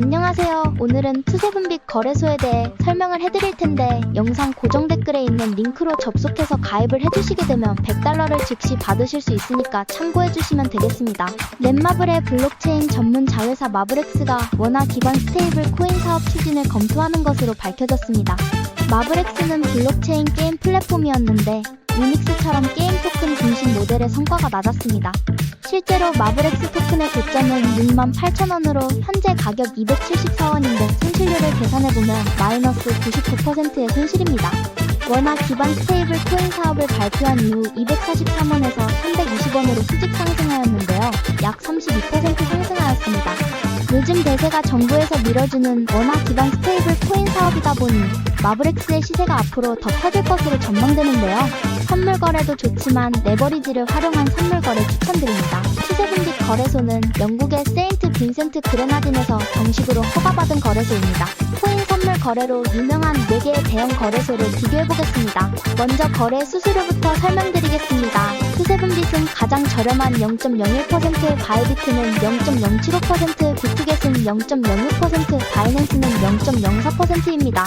안녕하세요. 오늘은 투세분빛 거래소에 대해 설명을 해드릴 텐데 영상 고정 댓글에 있는 링크로 접속해서 가입을 해주시게 되면 100달러를 즉시 받으실 수 있으니까 참고해주시면 되겠습니다. 넷마블의 블록체인 전문 자회사 마블엑스가 원화 기반 스테이블 코인 사업 추진을 검토하는 것으로 밝혀졌습니다. 마블엑스는 블록체인 게임 플랫폼이었는데 유닉스처럼 게임 토큰 중심 모델의 성과가 낮았습니다. 실제로 마블엑스 토큰의 고점은 6만 8천원으로 현재 가격 274원인데 손실률을 계산해보면 마이너스 99%의 손실입니다. 원화 기반 스테이블 코인 사업을 발표한 이후 243원에서 320원으로 수직 상승하였는데요. 약 32% 상승하였습니다. 대세가 정부에서 밀어주는 원화 기반 스테이블 코인 사업이다 보니 마블엑스의 시세가 앞으로 더 커질 것으로 전망되는데요. 선물 거래도 좋지만 레버리지를 활용한 선물 거래 추천드립니다. 추세분빛 거래소는 영국의 세인트 빈센트 그레나딘에서 정식으로 허가받은 거래소입니다. 코인 선물 거래로 유명한 4개의 대형 거래소를 비교해보겠습니다. 먼저 거래 수수료부터 설명드리겠습니다. 투세분빛은 가장 저렴한 0.01%, 바이비트는 0.075%, 비트겟은 0.06%, 바이낸스는 0.04%입니다.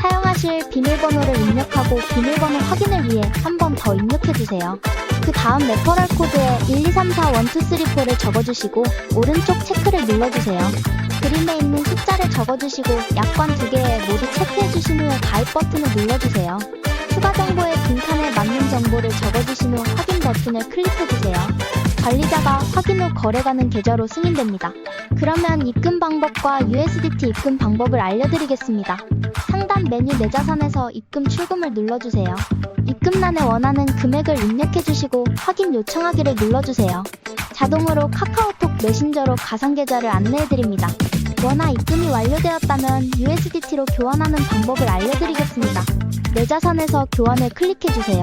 사용하실 비밀번호를 입력하고 비밀번호 확인을 위해 한 번 더 입력해주세요. 그 다음 레퍼럴 코드에 1234124를 적어주시고 오른쪽 체크를 눌러주세요. 그림에 있는 숫자를 적어주시고 약관 두 개에 모두 체크해주신 후에 가입 버튼을 눌러주세요. 추가 정보에 빈칸에 맞는 정보를 적어주신 후 확인 버튼을 클릭해주세요. 관리자가 확인 후 거래 가능 계좌로 승인됩니다. 그러면 입금 방법과 USDT 입금 방법을 알려드리겠습니다. 상단 메뉴 내 자산에서 입금 출금을 눌러주세요. 입금란에 원하는 금액을 입력해주시고 확인 요청하기를 눌러주세요. 자동으로 카카오톡 메신저로 가상계좌를 안내해드립니다. 원화 입금이 완료되었다면 USDT로 교환하는 방법을 알려드리겠습니다. 내 자산에서 교환을 클릭해주세요.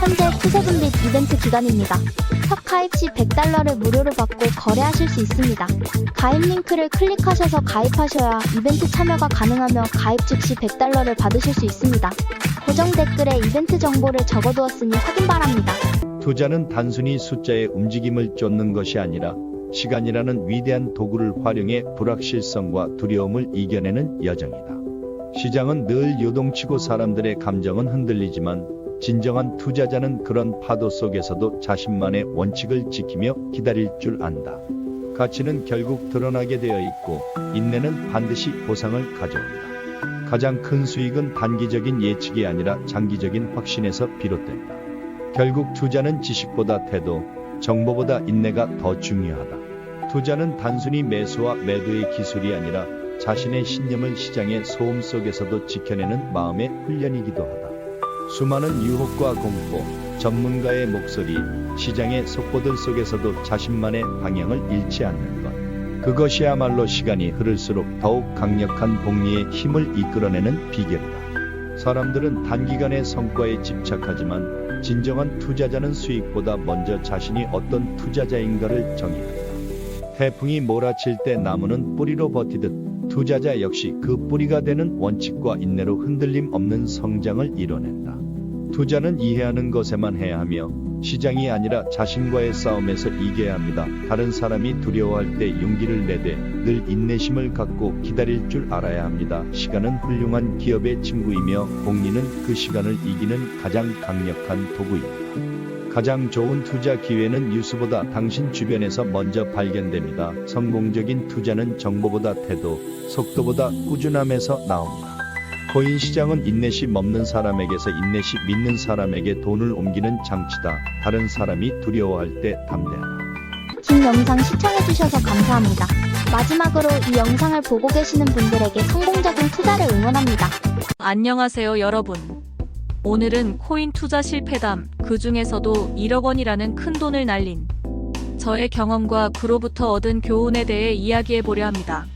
현재 투세분빛 이벤트 기간입니다. 첫 가입 시 100달러를 무료로 받고 거래하실 수 있습니다. 가입 링크를 클릭하셔서 가입하셔야 이벤트 참여가 가능하며 가입 즉시 100달러를 받으실 수 있습니다. 고정 댓글에 이벤트 정보를 적어두었으니 확인 바랍니다. 투자는 단순히 숫자의 움직임을 쫓는 것이 아니라 시간이라는 위대한 도구를 활용해 불확실성과 두려움을 이겨내는 여정이다. 시장은 늘 요동치고 사람들의 감정은 흔들리지만 진정한 투자자는 그런 파도 속에서도 자신만의 원칙을 지키며 기다릴 줄 안다. 가치는 결국 드러나게 되어 있고 인내는 반드시 보상을 가져온다. 가장 큰 수익은 단기적인 예측이 아니라 장기적인 확신에서 비롯된다. 결국 투자는 지식보다 태도, 정보보다 인내가 더 중요하다. 투자는 단순히 매수와 매도의 기술이 아니라 자신의 신념을 시장의 소음 속에서도 지켜내는 마음의 훈련이기도 하다. 수많은 유혹과 공포, 전문가의 목소리, 시장의 속보들 속에서도 자신만의 방향을 잃지 않는 것. 그것이야말로 시간이 흐를수록 더욱 강력한 복리의 힘을 이끌어내는 비결이다. 사람들은 단기간의 성과에 집착하지만 진정한 투자자는 수익보다 먼저 자신이 어떤 투자자인가를 정의한다. 태풍이 몰아칠 때 나무는 뿌리로 버티듯 투자자 역시 그 뿌리가 되는 원칙과 인내로 흔들림 없는 성장을 이뤄낸다. 투자는 이해하는 것에만 해야 하며 시장이 아니라 자신과의 싸움에서 이겨야 합니다. 다른 사람이 두려워할 때 용기를 내되 늘 인내심을 갖고 기다릴 줄 알아야 합니다. 시간은 훌륭한 기업의 친구이며 복리는 그 시간을 이기는 가장 강력한 도구입니다. 가장 좋은 투자 기회는 뉴스보다 당신 주변에서 먼저 발견됩니다. 성공적인 투자는 정보보다 태도, 속도보다 꾸준함에서 나옵니다. 코인 시장은 인내심 없는 사람에게서 인내심 있는 사람에게 돈을 옮기는 장치다. 다른 사람이 두려워할 때 담대하라. 긴 영상 시청해주셔서 감사합니다. 마지막으로 이 영상을 보고 계시는 분들에게 성공적인 투자를 응원합니다. 안녕하세요, 여러분. 오늘은 코인 투자 실패담, 그 중에서도 1억 원이라는 큰 돈을 날린 저의 경험과 그로부터 얻은 교훈에 대해 이야기해 보려 합니다.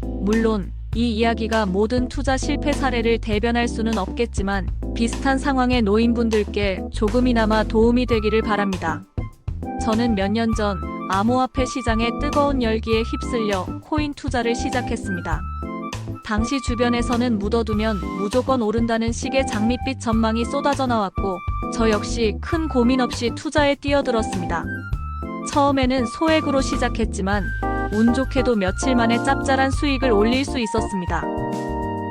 물론, 이 이야기가 모든 투자 실패 사례를 대변할 수는 없겠지만, 비슷한 상황에 놓인 분들께 조금이나마 도움이 되기를 바랍니다. 저는 몇 년 전 암호화폐 시장의 뜨거운 열기에 휩쓸려 코인 투자를 시작했습니다. 당시 주변에서는 묻어두면 무조건 오른다는 식의 장밋빛 전망이 쏟아져 나왔고 저 역시 큰 고민 없이 투자에 뛰어들었습니다. 처음에는 소액으로 시작했지만 운 좋게도 며칠 만에 짭짤한 수익을 올릴 수 있었습니다.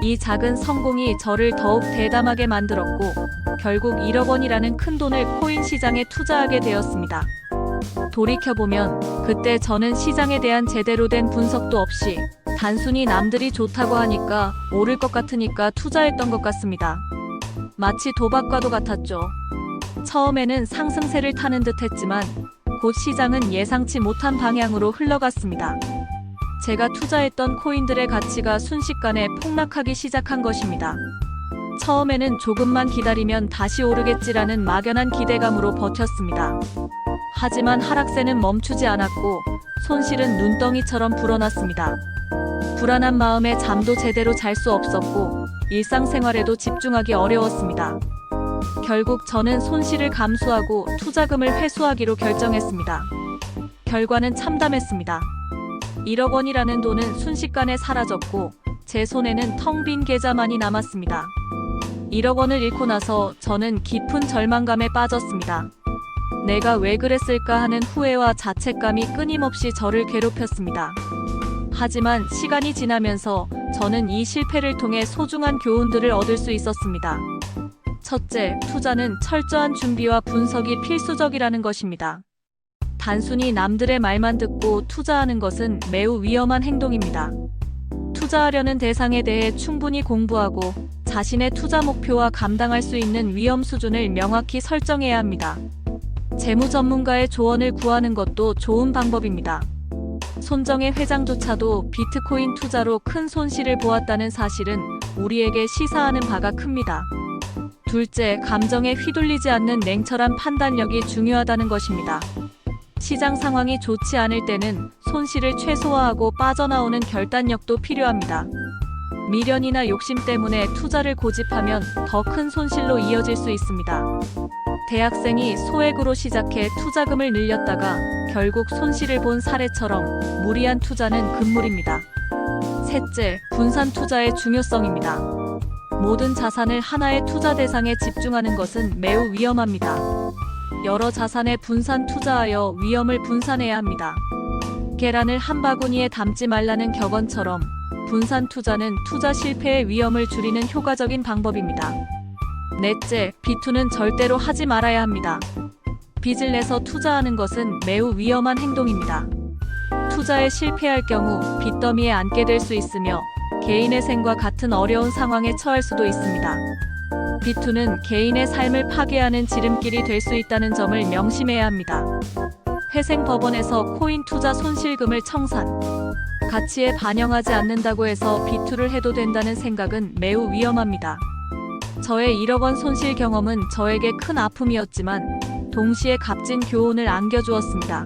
이 작은 성공이 저를 더욱 대담하게 만들었고 결국 1억 원이라는 큰 돈을 코인 시장에 투자하게 되었습니다. 돌이켜보면 그때 저는 시장에 대한 제대로 된 분석도 없이 단순히 남들이 좋다고 하니까 오를 것 같으니까 투자했던 것 같습니다. 마치 도박과도 같았죠. 처음에는 상승세를 타는 듯 했지만 곧 시장은 예상치 못한 방향으로 흘러갔습니다. 제가 투자했던 코인들의 가치가 순식간에 폭락하기 시작한 것입니다. 처음에는 조금만 기다리면 다시 오르겠지라는 막연한 기대감으로 버텼습니다. 하지만 하락세는 멈추지 않았고 손실은 눈덩이처럼 불어났습니다. 불안한 마음에 잠도 제대로 잘 수 없었고 일상생활에도 집중하기 어려웠습니다. 결국 저는 손실을 감수하고 투자금을 회수하기로 결정했습니다. 결과는 참담했습니다. 1억 원이라는 돈은 순식간에 사라졌고 제 손에는 텅 빈 계좌만이 남았습니다. 1억 원을 잃고 나서 저는 깊은 절망감에 빠졌습니다. 내가 왜 그랬을까 하는 후회와 자책감이 끊임없이 저를 괴롭혔습니다. 하지만 시간이 지나면서 저는 이 실패를 통해 소중한 교훈들을 얻을 수 있었습니다. 첫째, 투자는 철저한 준비와 분석이 필수적이라는 것입니다. 단순히 남들의 말만 듣고 투자하는 것은 매우 위험한 행동입니다. 투자하려는 대상에 대해 충분히 공부하고 자신의 투자 목표와 감당할 수 있는 위험 수준을 명확히 설정해야 합니다. 재무 전문가의 조언을 구하는 것도 좋은 방법입니다. 손정의 회장조차도 비트코인 투자로 큰 손실을 보았다는 사실은 우리에게 시사하는 바가 큽니다. 둘째, 감정에 휘둘리지 않는 냉철한 판단력이 중요하다는 것입니다. 시장 상황이 좋지 않을 때는 손실을 최소화하고 빠져나오는 결단력도 필요합니다. 미련이나 욕심 때문에 투자를 고집하면 더 큰 손실로 이어질 수 있습니다. 대학생이 소액으로 시작해 투자금을 늘렸다가 결국 손실을 본 사례처럼 무리한 투자는 금물입니다. 셋째, 분산 투자의 중요성입니다. 모든 자산을 하나의 투자 대상에 집중하는 것은 매우 위험합니다. 여러 자산에 분산 투자하여 위험을 분산해야 합니다. 계란을 한 바구니에 담지 말라는 격언처럼 분산 투자는 투자 실패의 위험을 줄이는 효과적인 방법입니다. 넷째, 비투는 절대로 하지 말아야 합니다. 빚을 내서 투자하는 것은 매우 위험한 행동입니다. 투자에 실패할 경우 빚더미에 앉게 될 수 있으며 개인의 생과 같은 어려운 상황에 처할 수도 있습니다. 비투는 개인의 삶을 파괴하는 지름길이 될 수 있다는 점을 명심해야 합니다. 회생 법원에서 코인 투자 손실금을 청산. 가치에 반영하지 않는다고 해서 비투를 해도 된다는 생각은 매우 위험합니다. 저의 1억 원 손실 경험은 저에게 큰 아픔이었지만 동시에 값진 교훈을 안겨주었습니다.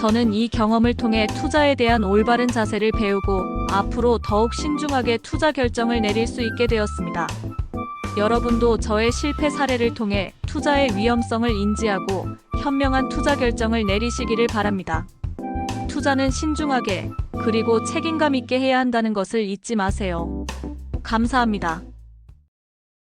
저는 이 경험을 통해 투자에 대한 올바른 자세를 배우고 앞으로 더욱 신중하게 투자 결정을 내릴 수 있게 되었습니다. 여러분도 저의 실패 사례를 통해 투자의 위험성을 인지하고 현명한 투자 결정을 내리시기를 바랍니다. 투자는 신중하게 그리고 책임감 있게 해야 한다는 것을 잊지 마세요. 감사합니다.